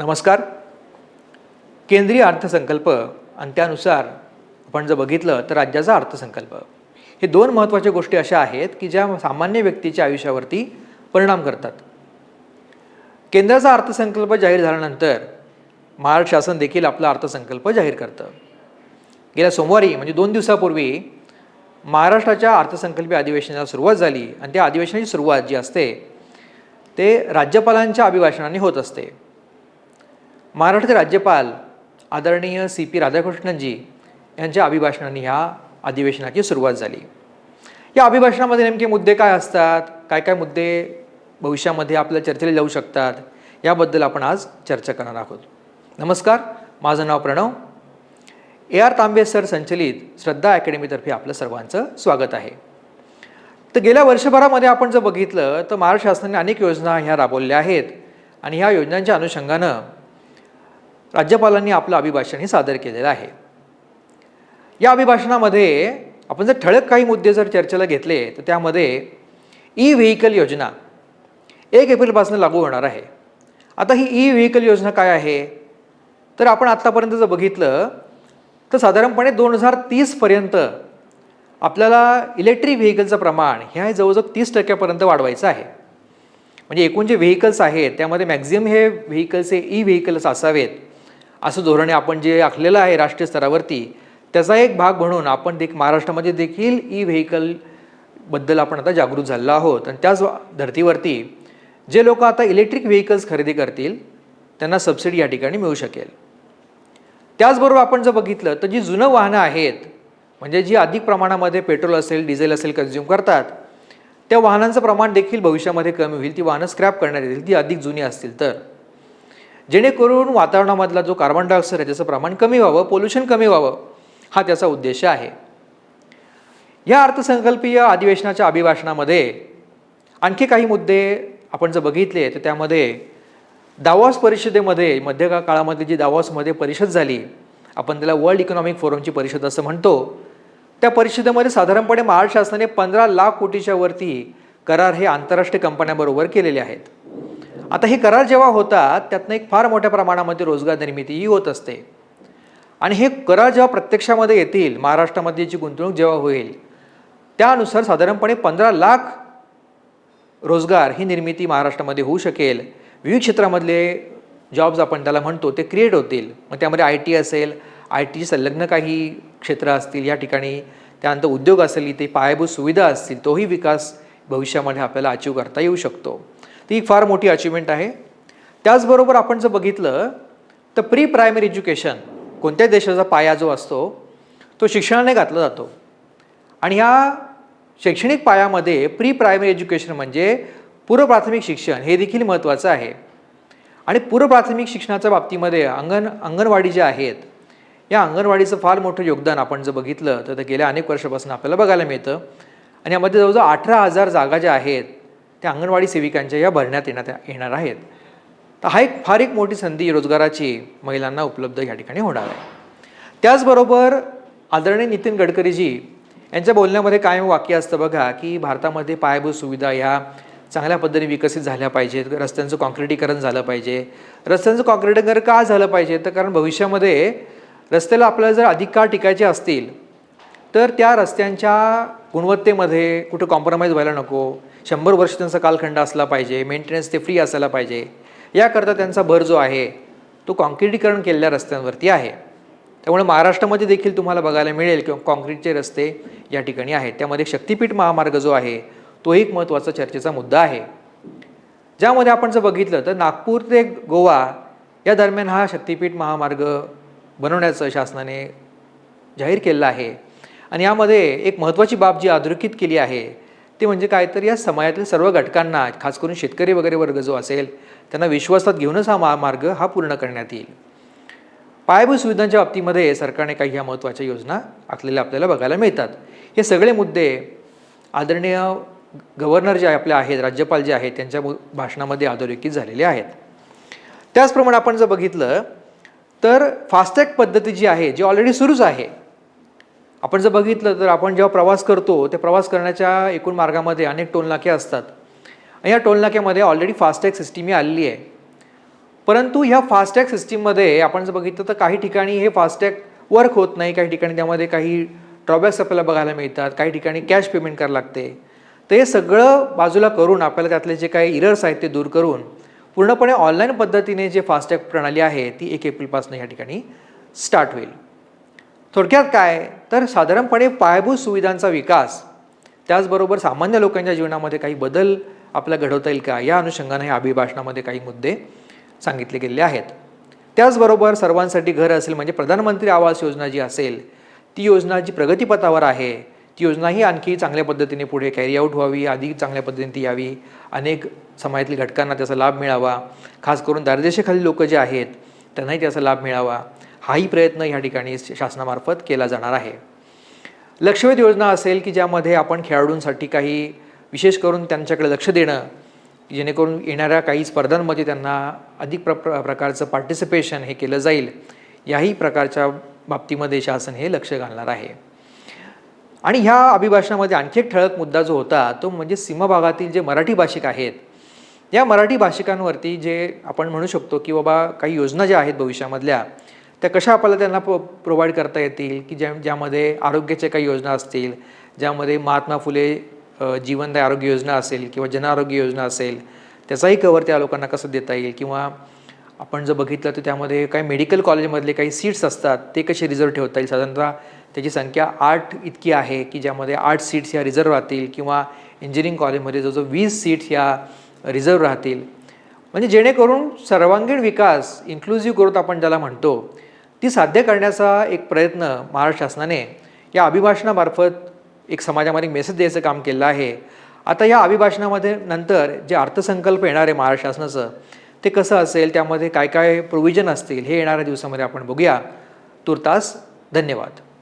नमस्कार. केंद्रीय अर्थसंकल्प आणि त्यानुसार आपण जर बघितलं तर राज्याचा अर्थसंकल्प. हे दोन महत्त्वाच्या गोष्टी अशा आहेत की ज्या सामान्य व्यक्तीच्या आयुष्यावरती परिणाम करतात. केंद्राचा अर्थसंकल्प जाहीर झाल्यानंतर महाराष्ट्र शासन देखील आपला अर्थसंकल्प जाहीर करतं. गेल्या सोमवारी म्हणजे दोन दिवसापूर्वी महाराष्ट्राच्या अर्थसंकल्पीय अधिवेशनाला सुरुवात झाली आणि त्या अधिवेशनाची सुरुवात जी असते ते राज्यपालांच्या अभिभाषणाने होत असते. महाराष्ट्राचे राज्यपाल आदरणीय सी पी राधाकृष्णनजी यांच्या अभिभाषणाने ह्या अधिवेशनाची सुरुवात झाली. या अभिभाषणामध्ये नेमके मुद्दे काय असतात? काय काय मुद्दे भविष्यामध्ये आपल्या चर्चेला जाऊ शकतात? याबद्दल आपण आज चर्चा करणार आहोत. नमस्कार माझं नाव Pranav. A R Tambe sir संचलित श्रद्धा अकॅडमीतर्फे आपलं सर्वांचं स्वागत आहे. तर गेल्या वर्षभरामध्ये आपण जर बघितलं तर महाराष्ट्र शासनाने अनेक योजना ह्या राबवल्या आहेत. आणि ह्या योजनांच्या अनुषंगानं राज्यपालांनी आपलं अभिभाषण हे सादर केलेलं आहे. या अभिभाषणामध्ये आपण जर ठळक काही मुद्दे जर चर्चेला घेतले तर त्यामध्ये ई व्हेकल योजना एक एप्रिलपासून लागू होणार आहे. आता ही ई व्हेकल योजना काय आहे? तर आपण आत्तापर्यंत जर बघितलं तर साधारणपणे दोन हजार तीसपर्यंत आपल्याला इलेक्ट्रिक व्हेकलचं प्रमाण हे आहे जवळजवळ तीस टक्क्यापर्यंत वाढवायचं आहे. म्हणजे एकूण जे व्हेकल्स आहेत त्यामध्ये मॅक्झिमम हे व्हेकल्स हे ई व्हेकल्स असावेत. असं धोरणे आपण जे आखलेलं आहे राष्ट्रीय स्तरावरती त्याचा एक भाग म्हणून आपण देख महाराष्ट्रामध्ये देखील ई व्हेकलबद्दल आपण आता जागृत झालेलो आहोत. आणि त्याच धर्तीवरती जे लोक आता इलेक्ट्रिक व्हेकल्स खरेदी करतील त्यांना सबसिडी या ठिकाणी मिळू शकेल. त्याचबरोबर आपण जर बघितलं तर जी जुनं वाहनं आहेत म्हणजे जी अधिक प्रमाणामध्ये पेट्रोल असेल डिझेल असेल कन्झ्युम करतात त्या वाहनांचं प्रमाण देखील भविष्यामध्ये कमी होईल. ती वाहनं स्क्रॅप करण्यात येतील ती अधिक जुनी असतील तर. जेणेकरून वातावरणामधला जो कार्बन डायऑक्साईड आहे त्याचं प्रमाण कमी व्हावं पोल्युशन कमी व्हावं हा त्याचा उद्देश आहे. या अर्थसंकल्पीय अधिवेशनाच्या अभिभाषणामध्ये आणखी काही मुद्दे आपण जर बघितले तर त्यामध्ये दावॉस परिषदेमध्ये मध्य काळामध्ये जी दावॉसमध्ये परिषद झाली आपण त्याला वर्ल्ड इकॉनॉमिक फोरमची परिषद असं म्हणतो त्या परिषदेमध्ये साधारणपणे महाराष्ट्र शासनाने पंधरा लाख कोटीच्या वरती करार हे आंतरराष्ट्रीय कंपन्यांबरोबर केलेले आहेत. आता हे करार जेव्हा होतात त्यातनं एक फार मोठ्या प्रमाणामध्ये रोजगार निर्मितीही होत असते. आणि हे करार जेव्हा प्रत्यक्षामध्ये येतील महाराष्ट्रामध्ये जी गुंतवणूक जेव्हा होईल त्यानुसार साधारणपणे पंधरा लाख रोजगार ही निर्मिती महाराष्ट्रामध्ये होऊ शकेल. विविध क्षेत्रामधले जॉब्स आपण त्याला म्हणतो ते क्रिएट होतील. मग त्यामध्ये आय टी असेल आय टी संलग्न काही क्षेत्र असतील या ठिकाणी त्यानंतर उद्योग असेल इथे पायाभूत सुविधा असतील तोही विकास भविष्यामध्ये आपल्याला अचीव करता येऊ शकतो. ती एक फार मोठी अचिव्हमेंट आहे. त्याचबरोबर आपण जर बघितलं तर प्री प्रायमरी एज्युकेशन कोणत्याही देशाचा पाया जो असतो तो शिक्षणाने घातला जातो. आणि ह्या शैक्षणिक पायामध्ये प्री प्रायमरी एज्युकेशन म्हणजे पूर्व प्राथमिक शिक्षण हे देखील महत्त्वाचं आहे. आणि पूर्व प्राथमिक शिक्षणाच्या बाबतीमध्ये अंगण अंगणवाडी ज्या आहेत या अंगणवाडीचं फार मोठं योगदान आपण जर बघितलं तर ते गेल्या अनेक वर्षापासून आपल्याला बघायला मिळतं. आणि यामध्ये जवळजवळ अठरा हजार जागा ज्या आहेत त्या अंगणवाडी सेविकांच्या या भरण्यात येण्यात येणार आहेत. तर हा एक फार एक मोठी संधी रोजगाराची महिलांना उपलब्ध या ठिकाणी होणार आहे. त्याचबरोबर आदरणीय नितीन गडकरीजी यांच्या बोलण्यामध्ये कायम वाक्य असतं बघा की भारतामध्ये पायाभूत सुविधा ह्या चांगल्या पद्धतीने विकसित झाल्या पाहिजेत. रस्त्यांचं कॉन्क्रिटीकरण झालं पाहिजे. रस्त्यांचं कॉन्क्रिटीकरण का झालं पाहिजे? तर कारण भविष्यामध्ये रस्त्याला आपल्याला जर अधिक काळ टिकायचे असतील तर त्या रस्त्यांच्या गुणवत्तेमध्ये कुठं कॉम्प्रोमाइज व्हायला नको. शंभर वर्ष त्यांचा कालखंड असला पाहिजे मेंटेनन्स ते फ्री असायला पाहिजे. याकरता त्यांचा भर जो आहे तो कॉन्क्रिटीकरण केलेल्या रस्त्यांवरती आहे. त्यामुळे महाराष्ट्रामध्ये देखील तुम्हाला बघायला मिळेल किंवा कॉन्क्रीटचे रस्ते या ठिकाणी आहेत. त्यामध्ये शक्तीपीठ महामार्ग जो आहे तो एक महत्त्वाचा चर्चेचा मुद्दा आहे. ज्यामध्ये आपण जर बघितलं तर नागपूर ते गोवा या दरम्यान हा शक्तीपीठ महामार्ग बनवण्याचं शासनाने जाहीर केलेलं आहे. आणि यामध्ये एक महत्त्वाची बाब जी अधोरेखित केली आहे ते म्हणजे काय तर या समाजातील सर्व घटकांना खास करून शेतकरी वगैरे वर्ग जो असेल त्यांना विश्वासात घेऊनच हा मा मार्ग हा पूर्ण करण्यात येईल. पायाभूत सुविधांच्या बाबतीमध्ये सरकारने काही ह्या महत्त्वाच्या योजना आखलेल्या आपल्याला बघायला मिळतात. हे सगळे मुद्दे आदरणीय गव्हर्नर जे आपले आहेत राज्यपाल जे आहेत त्यांच्या भाषणामध्ये अधोरेखित झालेले आहेत. त्याचप्रमाणे आपण जर बघितलं तर फास्टॅग पद्धती जी आहे जी ऑलरेडी सुरूच आहे आपण जर बघितलं तर आपण जेव्हा प्रवास करतो ते प्रवास करण्याच्या एकूण मार्गामध्ये अनेक टोलनाके असतात. आणि या टोलनाक्यामध्ये ऑलरेडी फास्टॅग सिस्टीम ही आलेली आहे. परंतु ह्या फास्टॅग सिस्टीममध्ये आपण जर बघितलं तर काही ठिकाणी हे फास्टॅग वर्क होत नाही. काही ठिकाणी त्यामध्ये काही ड्रॉबॅक्स आपल्याला बघायला मिळतात. काही ठिकाणी कॅश पेमेंट करावं लागते. तर हे सगळं बाजूला करून आपल्याला त्यातले जे काही इरर्स आहेत ते दूर करून पूर्णपणे ऑनलाईन पद्धतीने जे फास्टॅग प्रणाली आहे ती एक एप्रिलपासून या ठिकाणी स्टार्ट होईल. थोडक्यात काय? तर साधारणपणे पायाभूत सुविधांचा विकास त्याचबरोबर सामान्य लोकांच्या जीवनामध्ये काही बदल आपला घडवता येईल का? या अनुषंगाने या अभिभाषणामध्ये काही मुद्दे सांगितले गेलेले आहेत. त्याचबरोबर सर्वांसाठी घर असेल म्हणजे प्रधानमंत्री आवास योजना जी असेल ती योजना जी प्रगतीपथावर आहे ती योजनाही आणखी चांगल्या पद्धतीने पुढे कॅरी आऊट व्हावी अधिक चांगल्या पद्धतीने ती यावी. अनेक समाजातील घटकांना त्याचा लाभ मिळावा. खास करून दारदेशेखाली लोक जे आहेत त्यांनाही त्याचा लाभ मिळावा. हाही प्रयत्न ह्या ठिकाणी शासनामार्फत केला जाणार आहे. लक्षवेध योजना असेल की ज्यामध्ये आपण खेळाडूंसाठी काही विशेष करून त्यांच्याकडे लक्ष देणं जेणेकरून येणाऱ्या काही स्पर्धांमध्ये त्यांना अधिक प्र प्र प्रकारचं पार्टिसिपेशन हे केलं जाईल याही प्रकारच्या बाबतीमध्ये शासन हे लक्ष घालणार आहे. आणि ह्या अभिभाषणामध्ये आणखी एक ठळक मुद्दा जो होता तो म्हणजे सीमाभागातील जे मराठी भाषिक आहेत या मराठी भाषिकांवरती जे आपण म्हणू शकतो की बाबा काही योजना ज्या आहेत भविष्यामधल्या त्या कशा आपल्याला त्यांना प्रो प्रोव्हाइड करता येतील? की ज्या ज्यामध्ये आरोग्याच्या काही योजना असतील ज्यामध्ये महात्मा फुले जीवनदाय आरोग्य योजना असेल किंवा जन आरोग्य योजना असेल त्याचाही कवर त्या लोकांना कसं देता येईल? किंवा आपण जर बघितलं तर त्यामध्ये काही मेडिकल कॉलेजमधले काही सीट्स असतात ते कसे रिझर्व ठेवता येईल? साधारणतः त्याची संख्या आठ इतकी आहे की ज्यामध्ये आठ सीट्स ह्या रिझर्व राहतील किंवा इंजिनिअरिंग कॉलेजमध्ये जवळजवळ वीस सीट्स ह्या रिझर्व राहतील. म्हणजे जेणेकरून सर्वांगीण विकास इन्क्लुझिव्ह ग्रोथ आपण ज्याला म्हणतो ती साध्य करण्याचा एक प्रयत्न महाराष्ट्र शासनाने या अभिभाषणामार्फत एक समाजामध्ये मेसेज द्यायचं काम केलं आहे. आता या अभिभाषणामध्ये नंतर जे अर्थसंकल्प येणार आहे महाराष्ट्र शासनाचं ते कसं असेल त्यामध्ये काय काय प्रोव्हिजन असतील हे येणाऱ्या दिवसामध्ये आपण बघूया. तुर्तास धन्यवाद.